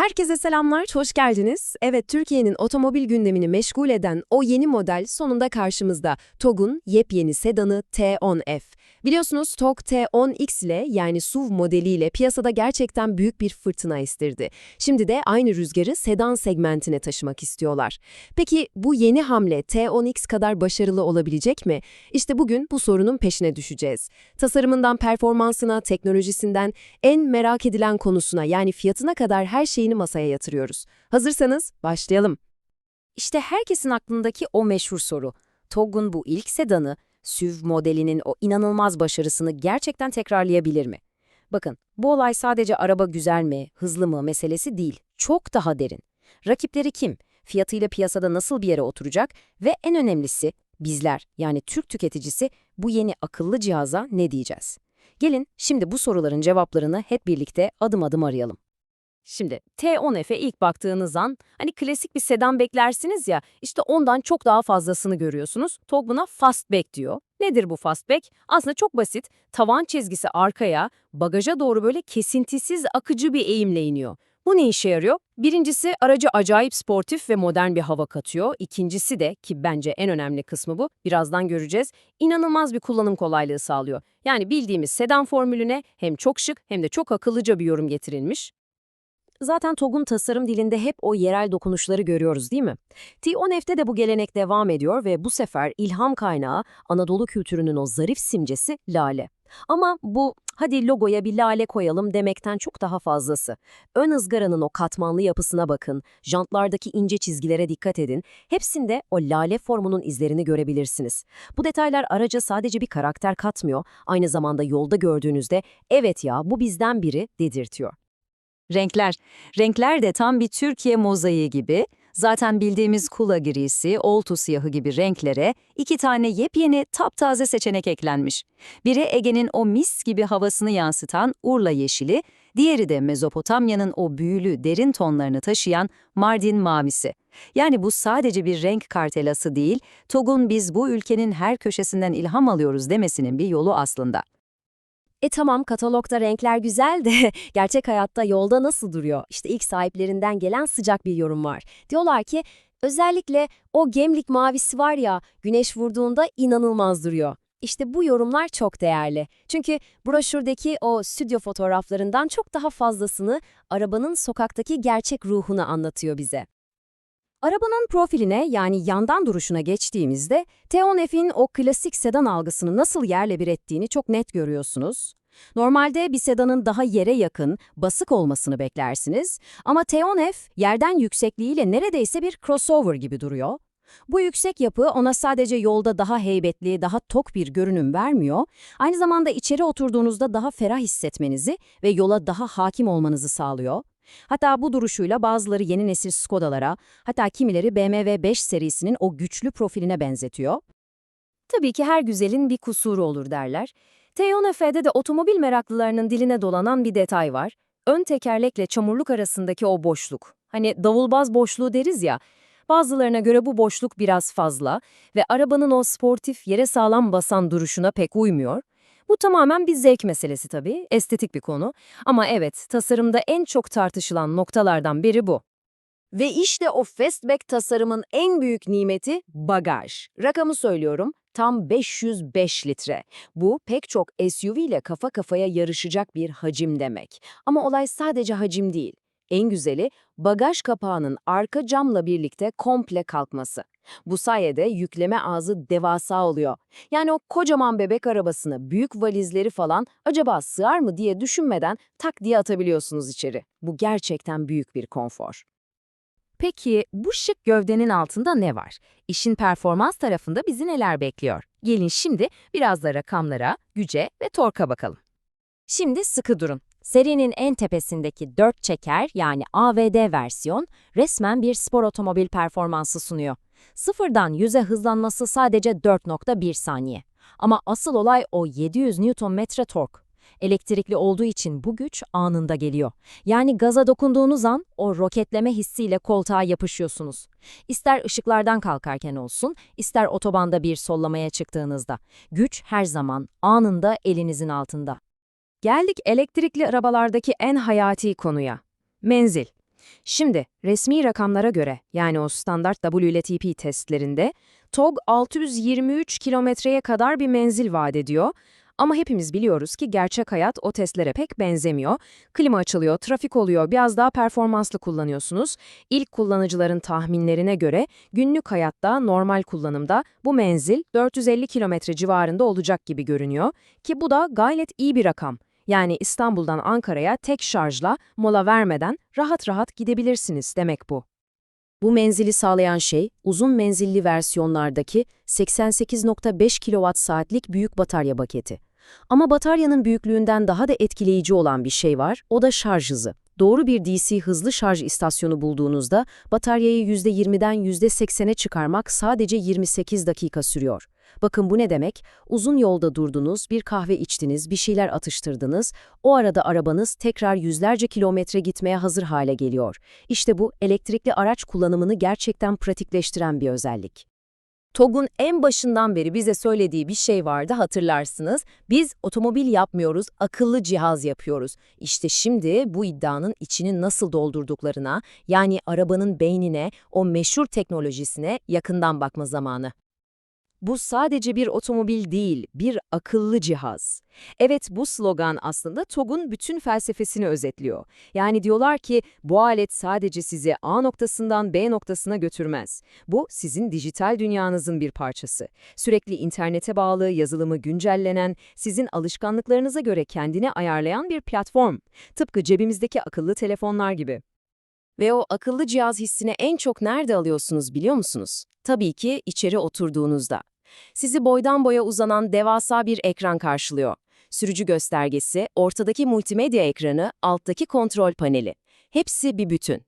Herkese selamlar, hoş geldiniz. Evet, Türkiye'nin otomobil gündemini meşgul eden o yeni model sonunda karşımızda. TOG'un yepyeni sedanı T10F. Biliyorsunuz TOG T10X ile yani SUV modeliyle piyasada gerçekten büyük bir fırtına estirdi. Şimdi de aynı rüzgarı sedan segmentine taşımak istiyorlar. Peki bu yeni hamle T10X kadar başarılı olabilecek mi? İşte bugün bu sorunun peşine düşeceğiz. Tasarımından performansına, teknolojisinden en merak edilen konusuna yani fiyatına kadar her şeyini masaya yatırıyoruz. Hazırsanız başlayalım. İşte herkesin aklındaki o meşhur soru. TOG'un bu ilk sedanı, SUV modelinin o inanılmaz başarısını gerçekten tekrarlayabilir mi? Bakın, bu olay sadece araba güzel mi, hızlı mı meselesi değil, çok daha derin. Rakipleri kim? Fiyatıyla piyasada nasıl bir yere oturacak? Ve en önemlisi, bizler yani Türk tüketicisi bu yeni akıllı cihaza ne diyeceğiz? Gelin şimdi bu soruların cevaplarını hep birlikte adım adım arayalım. Şimdi T10F'e ilk baktığınız an hani klasik bir sedan beklersiniz ya işte ondan çok daha fazlasını görüyorsunuz. TOG buna fastback diyor. Nedir bu fastback? Aslında çok basit. Tavan çizgisi arkaya, bagaja doğru böyle kesintisiz akıcı bir eğimle iniyor. Bu ne işe yarıyor? Birincisi aracı acayip sportif ve modern bir hava katıyor. İkincisi de ki bence en önemli kısmı bu, birazdan göreceğiz, inanılmaz bir kullanım kolaylığı sağlıyor. Yani bildiğimiz sedan formülüne hem çok şık hem de çok akıllıca bir yorum getirilmiş. Zaten TOG'un tasarım dilinde hep o yerel dokunuşları görüyoruz değil mi? T10F'te de bu gelenek devam ediyor ve bu sefer ilham kaynağı Anadolu kültürünün o zarif simgesi lale. Ama bu hadi logoya bir lale koyalım demekten çok daha fazlası. Ön ızgaranın o katmanlı yapısına bakın, jantlardaki ince çizgilere dikkat edin. Hepsinde o lale formunun izlerini görebilirsiniz. Bu detaylar araca sadece bir karakter katmıyor, aynı zamanda yolda gördüğünüzde evet ya bu bizden biri dedirtiyor. Renkler. Renkler de tam bir Türkiye mozaiği gibi. Zaten bildiğimiz kula grisi, oltu siyahı gibi renklere iki tane yepyeni taptaze seçenek eklenmiş. Biri Ege'nin o mis gibi havasını yansıtan Urla yeşili, diğeri de Mezopotamya'nın o büyülü derin tonlarını taşıyan Mardin mavisi. Yani bu sadece bir renk kartelası değil, TOG'un biz bu ülkenin her köşesinden ilham alıyoruz demesinin bir yolu aslında. E tamam katalogda renkler güzel de gerçek hayatta yolda nasıl duruyor? İşte ilk sahiplerinden gelen sıcak bir yorum var. Diyorlar ki özellikle o gemlik mavisi var ya güneş vurduğunda inanılmaz duruyor. İşte bu yorumlar çok değerli. Çünkü broşürdeki o stüdyo fotoğraflarından çok daha fazlasını arabanın sokaktaki gerçek ruhunu anlatıyor bize. Arabanın profiline yani yandan duruşuna geçtiğimizde T10F'in o klasik sedan algısını nasıl yerle bir ettiğini çok net görüyorsunuz. Normalde bir sedanın daha yere yakın, basık olmasını beklersiniz ama T10F yerden yüksekliğiyle neredeyse bir crossover gibi duruyor. Bu yüksek yapı ona sadece yolda daha heybetli, daha tok bir görünüm vermiyor, aynı zamanda içeri oturduğunuzda daha ferah hissetmenizi ve yola daha hakim olmanızı sağlıyor. Hatta bu duruşuyla bazıları yeni nesil Skoda'lara, hatta kimileri BMW 5 serisinin o güçlü profiline benzetiyor. Tabii ki her güzelin bir kusuru olur derler. T10F'de de otomobil meraklılarının diline dolanan bir detay var. Ön tekerlekle çamurluk arasındaki o boşluk. Hani davulbaz boşluğu deriz ya, bazılarına göre bu boşluk biraz fazla ve arabanın o sportif yere sağlam basan duruşuna pek uymuyor. Bu tamamen bir zevk meselesi tabii, estetik bir konu. Ama evet, tasarımda en çok tartışılan noktalardan biri bu. Ve işte o fastback tasarımın en büyük nimeti bagaj. Rakamı söylüyorum, tam 505 litre. Bu pek çok SUV ile kafa kafaya yarışacak bir hacim demek. Ama olay sadece hacim değil. En güzeli bagaj kapağının arka camla birlikte komple kalkması. Bu sayede yükleme ağzı devasa oluyor. Yani o kocaman bebek arabasına büyük valizleri falan acaba sığar mı diye düşünmeden tak diye atabiliyorsunuz içeri. Bu gerçekten büyük bir konfor. Peki bu şık gövdenin altında ne var? İşin performans tarafında bizi neler bekliyor? Gelin şimdi biraz da rakamlara, güce ve torka bakalım. Şimdi sıkı durun. Serinin en tepesindeki 4 çeker yani AVD versiyon resmen bir spor otomobil performansı sunuyor. Sıfırdan 100'e hızlanması sadece 4.1 saniye. Ama asıl olay o 700 Nm tork. Elektrikli olduğu için bu güç anında geliyor. Yani gaza dokunduğunuz an o roketleme hissiyle koltuğa yapışıyorsunuz. İster ışıklardan kalkarken olsun, ister otobanda bir sollamaya çıktığınızda. Güç her zaman anında elinizin altında. Geldik elektrikli arabalardaki en hayati konuya. Menzil. Şimdi resmi rakamlara göre yani o standart WLTP testlerinde TOG 623 kilometreye kadar bir menzil vaat ediyor. Ama hepimiz biliyoruz ki gerçek hayat o testlere pek benzemiyor. Klima açılıyor, trafik oluyor, biraz daha performanslı kullanıyorsunuz. İlk kullanıcıların tahminlerine göre günlük hayatta normal kullanımda bu menzil 450 kilometre civarında olacak gibi görünüyor. Ki bu da gayet iyi bir rakam. Yani İstanbul'dan Ankara'ya tek şarjla mola vermeden rahat rahat gidebilirsiniz demek bu. Bu menzili sağlayan şey, uzun menzilli versiyonlardaki 88.5 kWh büyük batarya paketi. Ama bataryanın büyüklüğünden daha da etkileyici olan bir şey var, o da şarj hızı. Doğru bir DC hızlı şarj istasyonu bulduğunuzda bataryayı %20'den %80'e çıkarmak sadece 28 dakika sürüyor. Bakın bu ne demek? Uzun yolda durdunuz, bir kahve içtiniz, bir şeyler atıştırdınız. O arada arabanız tekrar yüzlerce kilometre gitmeye hazır hale geliyor. İşte bu elektrikli araç kullanımını gerçekten pratikleştiren bir özellik. TOG'un en başından beri bize söylediği bir şey vardı hatırlarsınız. Biz otomobil yapmıyoruz, akıllı cihaz yapıyoruz. İşte şimdi bu iddianın içini nasıl doldurduklarına, yani arabanın beynine, o meşhur teknolojisine yakından bakma zamanı. Bu sadece bir otomobil değil, bir akıllı cihaz. Evet bu slogan aslında TOG'un bütün felsefesini özetliyor. Yani diyorlar ki bu alet sadece sizi A noktasından B noktasına götürmez. Bu sizin dijital dünyanızın bir parçası. Sürekli internete bağlı, yazılımı güncellenen, sizin alışkanlıklarınıza göre kendini ayarlayan bir platform. Tıpkı cebimizdeki akıllı telefonlar gibi. Ve o akıllı cihaz hissini en çok nerede alıyorsunuz biliyor musunuz? Tabii ki içeri oturduğunuzda. Sizi boydan boya uzanan devasa bir ekran karşılıyor. Sürücü göstergesi, ortadaki multimedya ekranı, alttaki kontrol paneli. Hepsi bir bütün.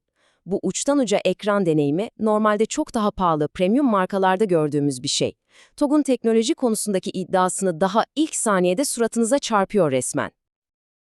Bu uçtan uca ekran deneyimi normalde çok daha pahalı premium markalarda gördüğümüz bir şey. TOG'un teknoloji konusundaki iddiasını daha ilk saniyede suratınıza çarpıyor resmen.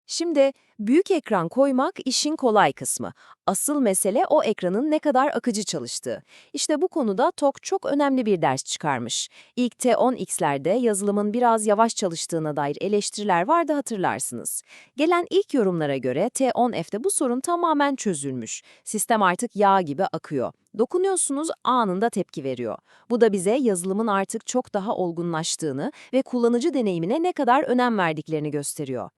Şimdi büyük ekran koymak işin kolay kısmı. Asıl mesele o ekranın ne kadar akıcı çalıştığı. İşte bu konuda TOG çok önemli bir ders çıkarmış. İlk T10X'lerde yazılımın biraz yavaş çalıştığına dair eleştiriler vardı hatırlarsınız. Gelen ilk yorumlara göre T10F'de bu sorun tamamen çözülmüş. Sistem artık yağ gibi akıyor. Dokunuyorsunuz anında tepki veriyor. Bu da bize yazılımın artık çok daha olgunlaştığını ve kullanıcı deneyimine ne kadar önem verdiklerini gösteriyor.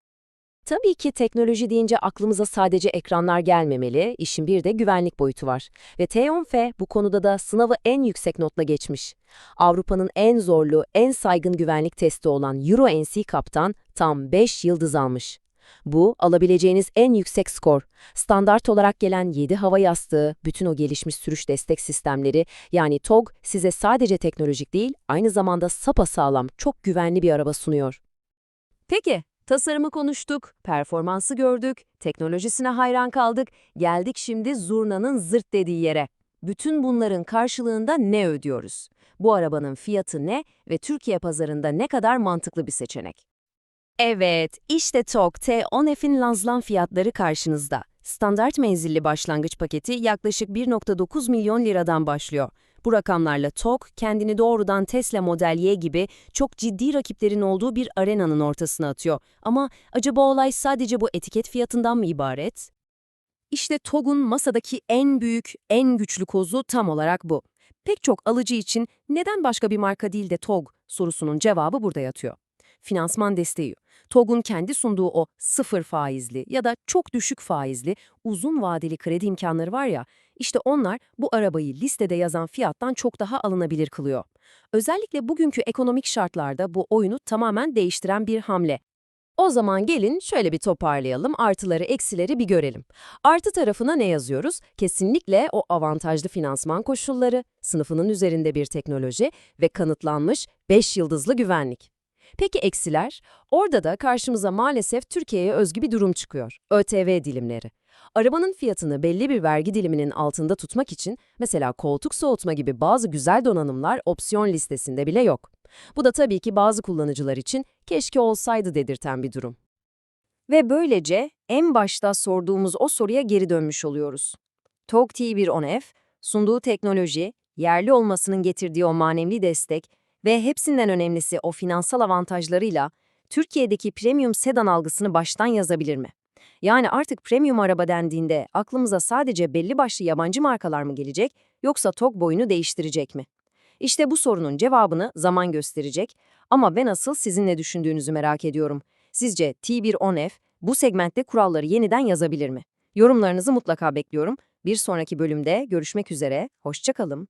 Tabii ki teknoloji deyince aklımıza sadece ekranlar gelmemeli, işin bir de güvenlik boyutu var. Ve T10F bu konuda da sınavı en yüksek notla geçmiş. Avrupa'nın en zorlu, en saygın güvenlik testi olan Euro NC Cup'tan tam 5 yıldız almış. Bu, alabileceğiniz en yüksek skor. Standart olarak gelen 7 hava yastığı, bütün o gelişmiş sürüş destek sistemleri, yani TOG size sadece teknolojik değil, aynı zamanda sapasağlam, çok güvenli bir araba sunuyor. Peki, Tasarımı konuştuk, performansı gördük, teknolojisine hayran kaldık, geldik şimdi zurnanın zırt dediği yere. Bütün bunların karşılığında ne ödüyoruz? Bu arabanın fiyatı ne ve Türkiye pazarında ne kadar mantıklı bir seçenek? Evet, işte TOG T10F'in lanslan fiyatları karşınızda. Standart menzilli başlangıç paketi yaklaşık 1.9 milyon liradan başlıyor. Bu rakamlarla TOG kendini doğrudan Tesla Model Y gibi çok ciddi rakiplerin olduğu bir arenanın ortasına atıyor. Ama acaba olay sadece bu etiket fiyatından mı ibaret? İşte TOG'un masadaki en büyük, en güçlü kozu tam olarak bu. Pek çok alıcı için neden başka bir marka değil de TOG sorusunun cevabı burada yatıyor. Finansman desteği. TOG'un kendi sunduğu o sıfır faizli ya da çok düşük faizli uzun vadeli kredi imkanları var ya, işte onlar bu arabayı listede yazan fiyattan çok daha alınabilir kılıyor. Özellikle bugünkü ekonomik şartlarda bu oyunu tamamen değiştiren bir hamle. O zaman gelin şöyle bir toparlayalım, artıları eksileri bir görelim. Artı tarafına ne yazıyoruz? Kesinlikle o avantajlı finansman koşulları, sınıfının üzerinde bir teknoloji ve kanıtlanmış 5 yıldızlı güvenlik. Peki eksiler? Orada da karşımıza maalesef Türkiye'ye özgü bir durum çıkıyor. ÖTV dilimleri. Arabanın fiyatını belli bir vergi diliminin altında tutmak için mesela koltuk soğutma gibi bazı güzel donanımlar opsiyon listesinde bile yok. Bu da tabii ki bazı kullanıcılar için keşke olsaydı dedirten bir durum. Ve böylece en başta sorduğumuz o soruya geri dönmüş oluyoruz. TOG T110F, sunduğu teknoloji, yerli olmasının getirdiği o manevi destek ve hepsinden önemlisi o finansal avantajlarıyla Türkiye'deki premium sedan algısını baştan yazabilir mi? Yani artık premium araba dendiğinde aklımıza sadece belli başlı yabancı markalar mı gelecek yoksa TOG boyunu değiştirecek mi? İşte bu sorunun cevabını zaman gösterecek ama ben asıl sizin ne düşündüğünüzü merak ediyorum. Sizce T110F bu segmentte kuralları yeniden yazabilir mi? Yorumlarınızı mutlaka bekliyorum. Bir sonraki bölümde görüşmek üzere, hoşçakalın.